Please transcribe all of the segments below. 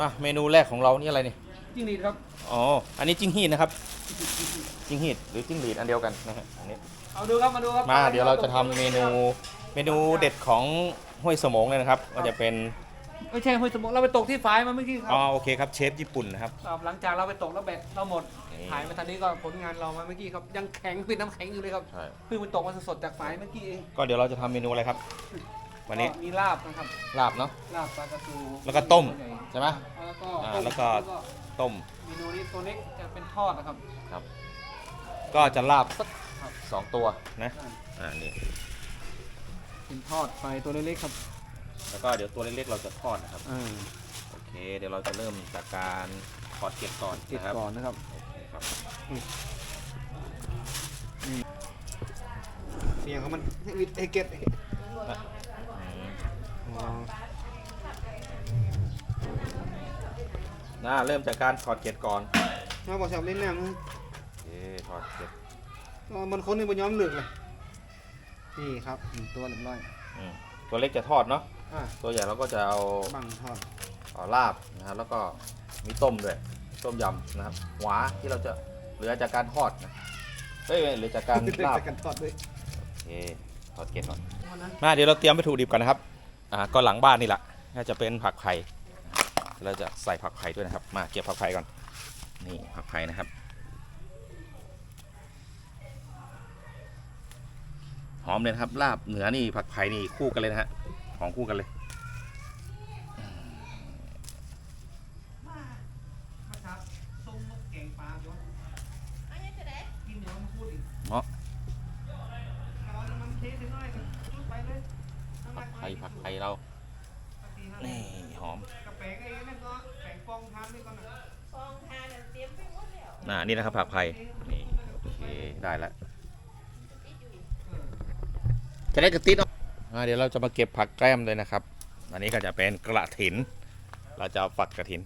มาเมนูแรกของเรานี่อะไรนี่จิ้งหรีดครับ อ๋อ อันนี้จิ้งหีดนะครับ จิ้งหีดหรือจิ้งหรีดอันเดียวกันนะฮะอันนี้เอาดูครับมาดูครับมาเดี๋ยวเราจะทำเมนูเมนูเด็ดของห้วยสมงเลยนะครับก็จะเป็นไม่ใช่ห้วยสมองเราไปตกที่ฝายมาเมื่อกี้ครัอ๋อโอเคครับเชฟญี่ปุ่นนะครับ ครับหลังจากเราไปตกแล้วแบตเราหมดนี่ ถ่ายมาทางนี้ก็ผลงานเรามาเมื่อกี้ครับยังแข็งเป็นน้ำแข็งอยู่เลยครับใช่เพิ่งไปตกมาสดๆจากฝายเมื่อกี้เองก็เดี๋ยวเราจะทำเมนูอะไรครับ วันนี้ก็มีลาบนะครับลาบเนาะ ลาบปลากระตูแล้วก็ต้มใหญ่ใช่ไหม แล้วก็อ่าต้มแล้วก็ ต้มเมนูนี้ตัวเล็กจะเป็นทอดนะครับครับ ก็จะลาบสักสองตัวนะอ่าอ่านี่เป็นทอดไปตัวเล็กๆครับแล้วก็เดี๋ยวตัวเล็กๆเราจะทอดนะครับอ่าโอเค เดี๋ยวเราจะเริ่มจากการทอดเกล็ดก่อนเก็บนะครับก่อนนะครับ โอเคครับเสียงเขามันวิดเอเกตอืม น่าเริ่มจากการถอดเกล็ดก่อนมาบอกชอบเล่นน้ำโอเคถอดเกล็ดมันคนหนึงบนย้อมเหลืองเลยนี่ครับหนึ่งตัวเรียบร้อยอืมตัวเล็กจะทอดเนาะอ่าตัวใหญ่เราก็จะเอาบังทอดเอาลาบนะครับแล้วก็มีต้มด้วยต้มยำนะครับหวาที่เราจะเหลือจากการทอดนะเฮ้ยเหลือจากการลาบกันทอดด้วยโอเคถอดเกล็ดก่อนวันนั้นมาเดี๋ยวเราเตรียมวัตถุดิบก่อนนะครับ อ่าก็หลังบ้านนี่แหละน่าจะเป็นผักไผ่เราจะใส่ผักไผ่ด้วยนะครับ มาเก็บผักไผ่ก่อน นี่ผักไผ่นะครับหอมเลยครับลาบเหนือนี่ผักไผ่นี่คู่กันเลยนะฮะหอมคู่กันเลย ครับส้มแกงปลาจ้ะกินเดี๋ยวมาพูดอีก เนาะ เอาน้ำมันเทถึงหน่อยก็จุดไปเลย ผักไผ่ผักไผ่เรา นี่หอม กระแปงไอ้นั่นก็แปงฟองทำนี่ก่อนนะ น่านี่นะครับผักไผ่นี่โอเคได้แล้วจะได้กระติดเนาะอ่าเดี๋ยวเราจะมาเก็บผักแกล้มเลยนะครับ อันนี้ก็จะเป็นกระถิน เราจะเอาฝักกระถิน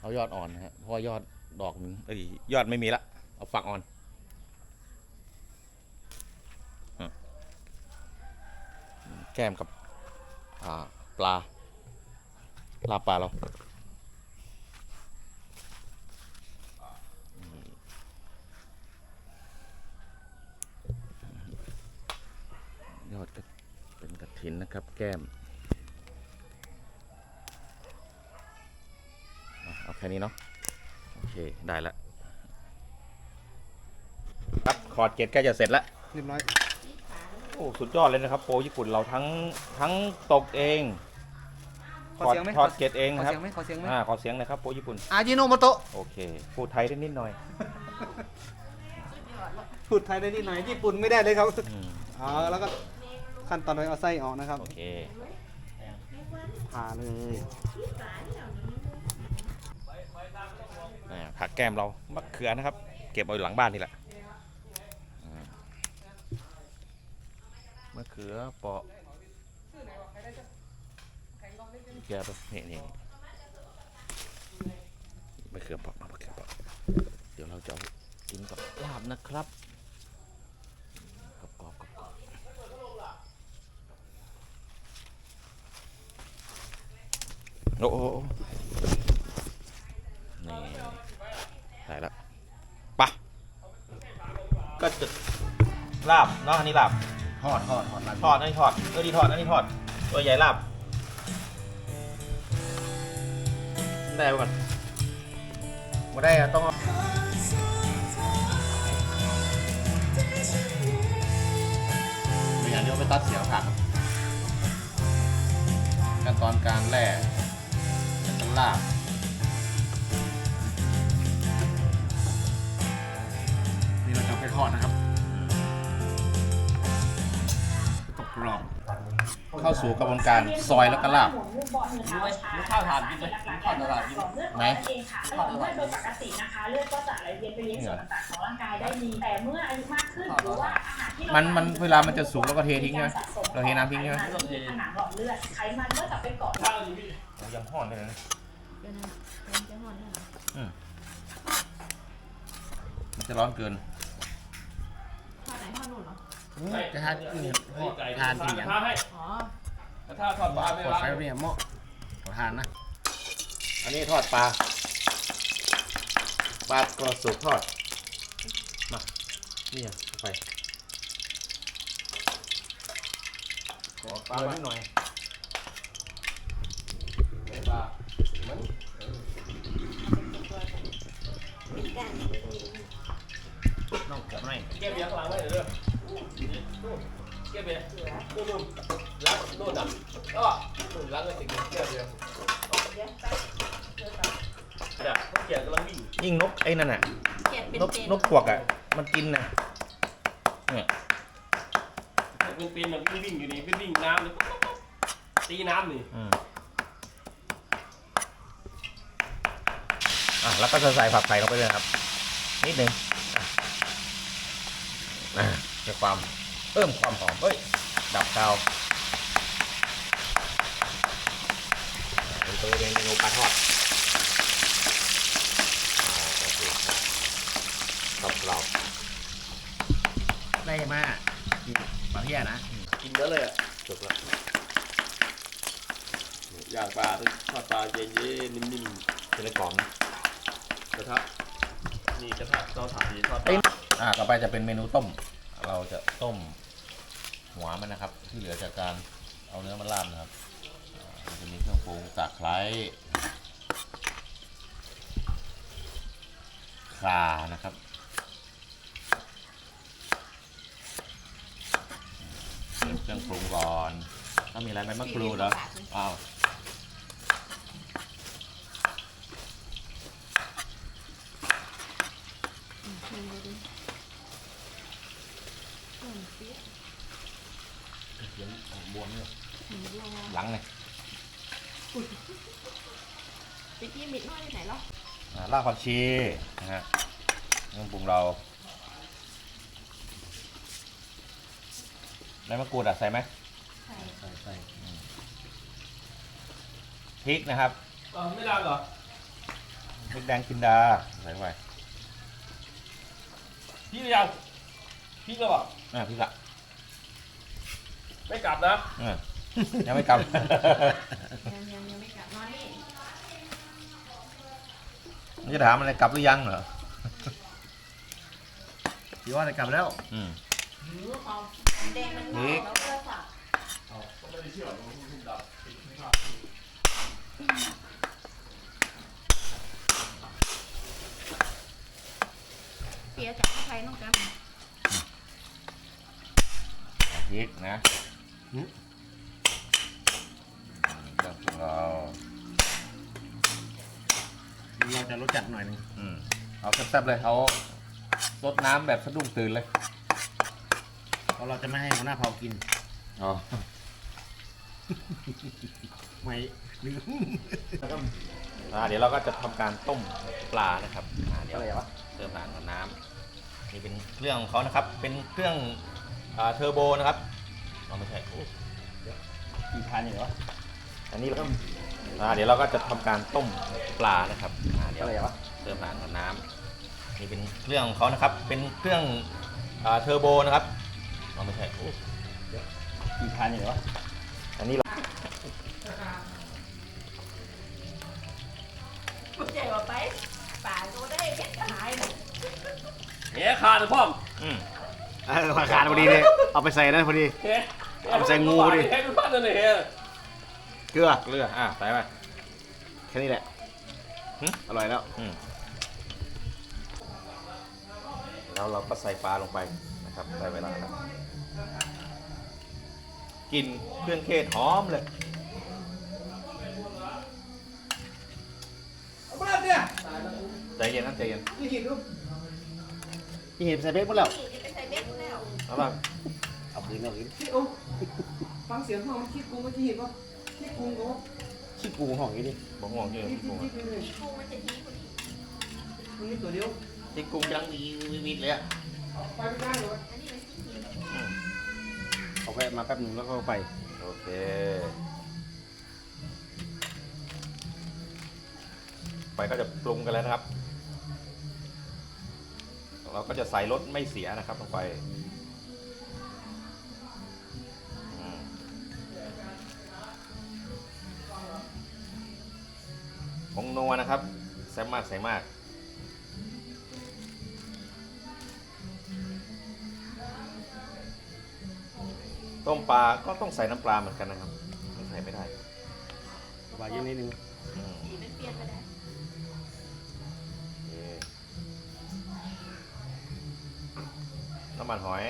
เอายอดอ่อนนะฮะเพราะว่ายอดดอกมันเอ้ยยอดไม่มีละเอาฝักอ่อนอะแก้มกับอ่าปลาลาบปลาเรา ยอดก็เป็นกระ ถินนะครับ แก้มอะเอาแค่นี้เนาะโอเค ได้แล้วครับขอดเกล็ดใกล้จะเสร็จแล้วเรียบร้อยโอ้สุดยอดเลยนะครับโปรญี่ปุ่นเราทั้งทั้งตกเองขอเสียงไหมถอดเกล็ดเองขอนะครับเสียงไหมขอเสียงไหมอ่าขอเสียงหนะครับโปรญี่ปุ่นอาจิโนโมโตะโอเค พูดไทยได้นิดหน่อย พูดไทยได้นิดหน่อยญี่ปุ่นไม่ได้เลยครับอืมอ๋อแล้วก็ ขั้นตอนโดยเอาไส้ออกนะครับโอเคผ่าเลยอ่าผักแก้มเรามะเขือนะครับ เก็บเอาอยู่หลังบ้านนี่แหละอ่ามะเขือเปาะเขือตัวนี่นี่มะเขือเปาะมามะเขือเปาะเดี๋ยวเราจะเอากินกับลาบนะครับกรอบกรอบกรอบกรอบ โอ้โหนี่ได้แล้วปะก็จะลาบเนาะอันนี้ลาบทอดทอดทอดทอดอันนี้ทอดเออดีทอดอันนี้ทอดตัวใหญ่ลาบได้ปะก่อนมาได้อะต้องเอาไม่งั้นเดี๋ยวไปตัดเสียงผักขั้นตอนการแล่แล้วก็ลาบนี่เราจะไปทอดนะครับกรอบกรอบเข้าสู่กระบวนการซอยแล้วก็ลาบข้าวทานกินเลยทอดตลาดกินไหนเองค่ะเมื่อโดยปกตินะคะเลือดก็จะไหลเวียนไปเลี้ยงส่วนต่างๆของร่างกายได้ดีแต่เมื่ออายุมากขึ้นหรือว่าอาหารที่เรามันมันเวลามันจะสุกแล้วก็เททิ้งใช่ไหมเราเทน้ำทิ้งใช่ไหมผนังหลอดเลือดไขมันก็จะไปเกาะยังห่อนเลยนะ อืมมันจะร้อนเกินจะทานทานกินอย่างถ้าทอดปลาไม่กดล้างไฟเนี่ยหม้อขอทานนะ อันนี้ทอดปลา ปลากระสุกทอด มา นี่อะเข้าไป ขอปลาไว้หน่อยปลามันน้อง เกือบหน่อยเก็บเบียร์ข้างหลังไว้เดี๋ยวเด้อนู่นเก็บเบียร์นู่นนู่นล้างนู่นอะก็นู่นล้างก็สิเก็บเบียร์เดี๋ยวเกียร์กำลังวิ่งยิ่งนกไอ้นั่นน่ะเก็บเป็นนกเป็นนกพวกอะ มันกินนะเนี่ยเป็นเป็นแบบวิ่งอยู่นี่วิ่งน้ำเลยตีน้ำนี่อืมอะแล้วก็จะใส่ผักไผ่ลงไปเลยนะครับ นิดนึงอะอะ เพื่อความเพิ่มความหอมเฮ้ย ดับคาวเป็นตัวเป็นเมนูปลาทอดอ่าโอเคครับกรอบกรอบได้มาปลาเพี้ยนะ กินเยอะเลยอะสุกแล้วย่างปลาทอดปลาเย็นๆนิ่มจะได้กรอบนะๆกระทะนี่กระทะเตาถ่านทอดปเอ้ยลา อ่าต่อไปจะเป็นเมนูต้ม เราจะต้มหัวมันนะครับ ที่เหลือจากการเอาเนื้อมาราดนะครับอ่ามันจะมีเครื่องปรุงตะไคร้ข่านะครับเริ่มเครื่องปรุงก่อนต้องมีอะไรไหมมะกรูดเหรออ้าว เสียงบวมเนี่ยหลังเลยไปที่มิดน้อยที่ไหนหรออ่ารากผักชีนะฮะเครื่องปรุงเราในมะกรูดอะใส่ไหมใส่ใส่พริกนะครับเออไม่ดังเหรอพริกแดงกินดาใส่เข้าไปพี่หรือยังพี่ก็บอก อ่าพริกละไม่กลับนะอ่ายังไม่กลับ ยังยังยังไม่กลับนอนนี่มันจะถามอะไรกลับหรือยังเหรอ พี่ว่าจะกลับแล้ว อืมหือเอาแดงมันงอกแล้วก็สับเปียจากใครน้องกัน พริกนะอืมเครื่องปรุงเราเราจะรสจัดหน่อยหนึงอืมเอาแซ่บๆเลยเอารดน้ำแบบสะดุ้งตื่นเลยเพราะเราจะไม่ให้หัวหน้าเผากิน อ๋อไม่ลืมอ่าเดี๋ยวเราก็จะทำการต้มปลานะครับอ่าเดี๋ยวเติมน้ำกับน้ำนี่เป็นเครื่องของเขานะครับ เป็นเครื่อง อ่าเทอร์โบนะครับเราไม่ใช่โอ้กี่พันอย่างวะอันนี้เราก็อ่าเดี๋ยวเราก็จะทำการต้มปลานะครับอ่าเดี๋ยวเติมน้ำกับน้ำนี่เป็นเครื่องของเขานะครับ เป็นเครื่องอ่าเทอร์โบนะครับเราไม่ใช่โอ้กี่พันอย่างวะอันนี้เรากูใจว่าไปป่าตัวได้แค่หายหมดเฮ้ขาดเลยพ่อมอืมเออขาดพอดีเลย เอาไปใส่นั่นพอดีเฮ้เอาไปใส่งูดิ เฮ้เป็นพันเลยเฮ้เกลือเกลืออ่าใส่ไป แค่นี้แหละหึ อร่อยแล้ว อืมแล้วเราก็ใส่ปลาลงไปนะครับได้เวลาแล้วกลิ่นเครื่องเทศหอมเลยเอาไปเลยเนี่ยใจเย็นนะใจเย็นนี่หินดูพี่เห็นใส่เบคหมดแล้วนี่จะไปใส่เบ็ดแล้ว แล้วบ้างเอา คืนเอาคืนคิดโอ้ฟังเสียงเขาคิดกูไม่คิดว่าคิดกูก็ขี้กูห่องอย่างนี้ดิบอกห่วงอยู่คิดบอกคิดคิดเลยกูมันจะดีกว่านี้มึงนี่ตัวเดียวที่กุ้งยังมีวิดเลยอะไปไม่ได้เลยอันนี้มันขี้หินเอาไปมาแป๊บหนึงแล้วก็ไป โอเคไปก็จะปรุงกันแล้วนะครับ เราก็จะใส่รสไม่เสียนะครับลงไป ใส่มากต้มปลาก็ต้องใส่น้ำปลาเหมือนกันนะครับไม่ใส่ไม่ได้ปลาเยอะนิดนึงอืมสีมันเปลี่ยนไปแล้วโอเคน้ำมันหอย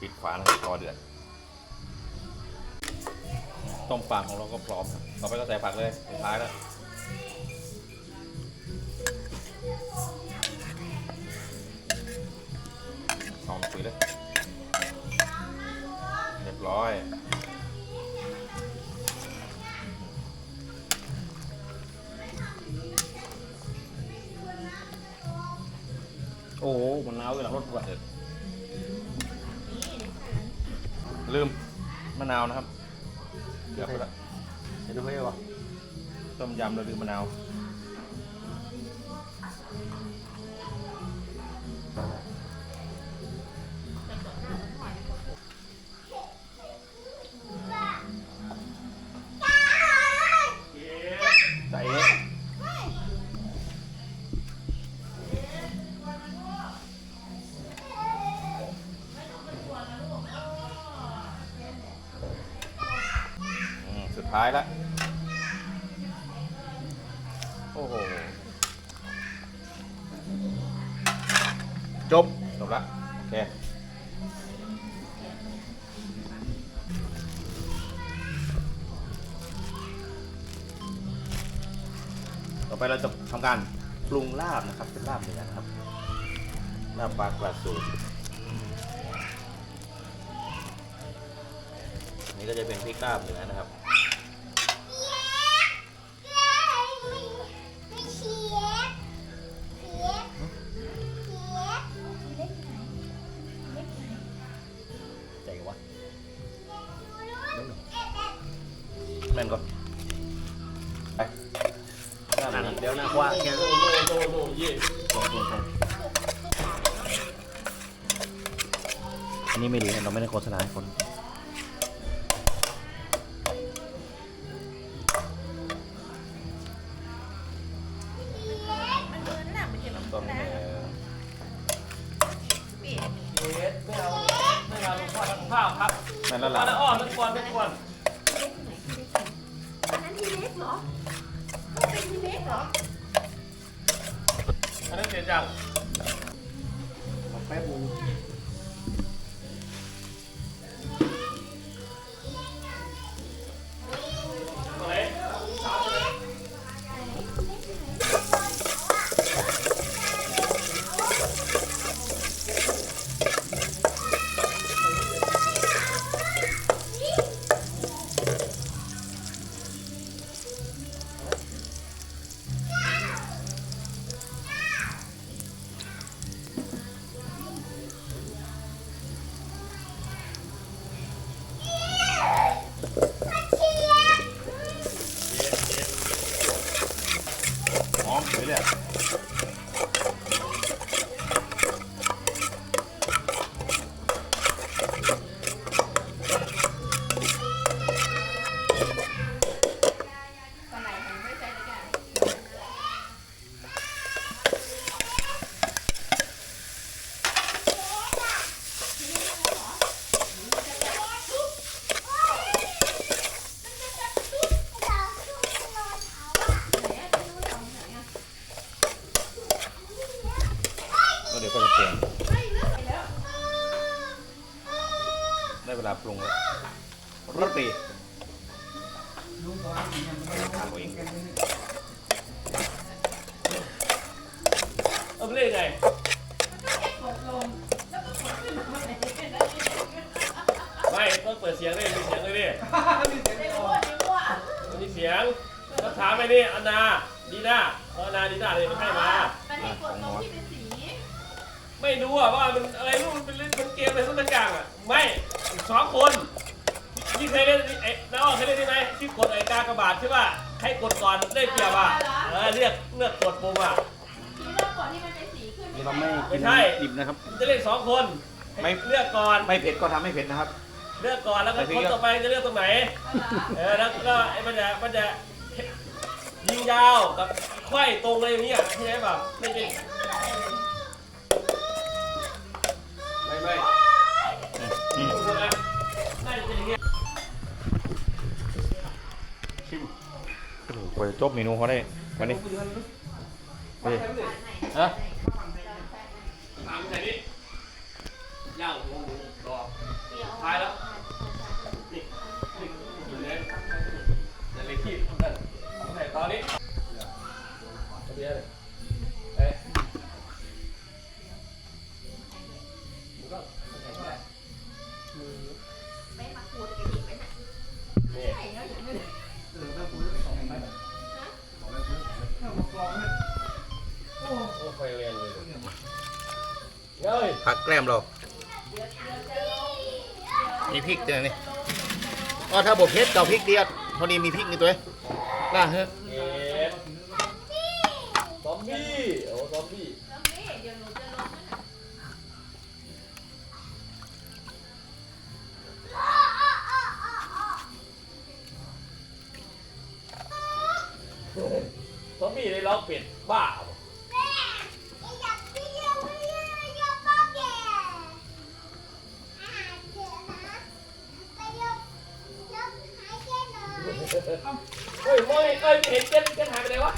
ปิดฝานะครับรอเดือด ต้มปลาของเราก็พร้อมครับต่อไปก็ใส่ผักเลยสุดท้ายแล้วสองปุ๋ยเลยเรียบร้อยโอ้โหมันหนาวเลยหลังรถว่ะ ลืมมะนาวนะครับ เดี๋ยวไปละเห็นไหมวะต้มยำเราลืมมะนาว ท้ายละโอ้โห จบ จบละโอเคต่อไปเราจะทำการปรุงลาบนะครับ เป็นลาบเหนือนะครับลาบปลากระสูนนี่ก็จะเป็นพริกลาบเหนือนะครับ นื้อเดี๋ยวหน้าคว้าแกโน่โน่โน่โน่ยี่ตรงตรงตรงอันนี้ไม่ดีนะเราไม่ได้โฆษณาให้คน เสียจังแป๊บนึง ต้องเปิดเสียงเลยมีเสียงเลยดิมีเสียงไม่ไม่อรู้อกว่าไม่รู้ว่ามีเสียงแล้วถามไปนี่อันนาดีน่าเขานาดีน่าเลยมันให้มา มันให้กดตรงที่เป็นสีไม่รู้อะว่ามันอะไรรู้มันเป็นเล่นเป็นเกมอะไรสักอย่างอะไม่สองคนที่เคยเล่นไอ้น้าอ้อเคยเล่นใช่ไหมที่กดไอ้กากบาทใช่ป่ะใครกดก่อนได้เปรียบอะเออเลือกเลือกกดปุ่มอะทีเริ่มก่อนที่มันเป็นสีขึ้นนี่เราไม่ไม่ใช่ดิบนะครับ จะเล่นสองคนไม่เลือกก่อนไม่เผ็ดก็ทำให้เผ็ดนะครับ เลือกก่อนแล้วก็แต่ทีคนนี้ต่อไปจะเลือกตรงไหน เออแล้วก็ไอ้มันจะมันจะยิงยาวกับไขว้ตรงอะไรอย่างเงี้ยที่ไหนแบบไม่เป็นไม่ไม่อืมดูนะน่าจะเป็นอย่างเงี้ยโอ้โหกว่าจะจบเมนูเขาได้วันนี้เฮ้ยฮะถามใส่นี่ย่างหัวหมู จะเลยขี้นั่นใส่ตอนนี้เบียร์เลยเอ้ยดูก่อนใส่เท่าไหร่ไม่มาขูดกระดิ่งไปไหนนี่ใส่แล้วอย่างนี้เออถ้าพูดสองไปถ้ามากรองเนี่ยโอ้โอ้ไฟแรงเลยเฮ้ยผักแกล้มเรามีพริกเจอนี่ อ๋อถ้าบดเผ็ดเก่าพริกเดียวพอดีมีพริกในตัวเองล่าเฮ้ยเอ็ดซอมบี้โอ้ซอมบี้ซอมบี้ในร้องเป็ดบ้า เฮ้ยมองเอ้ยเห็นเจ็ดเจ็ดหายไปไหนวะ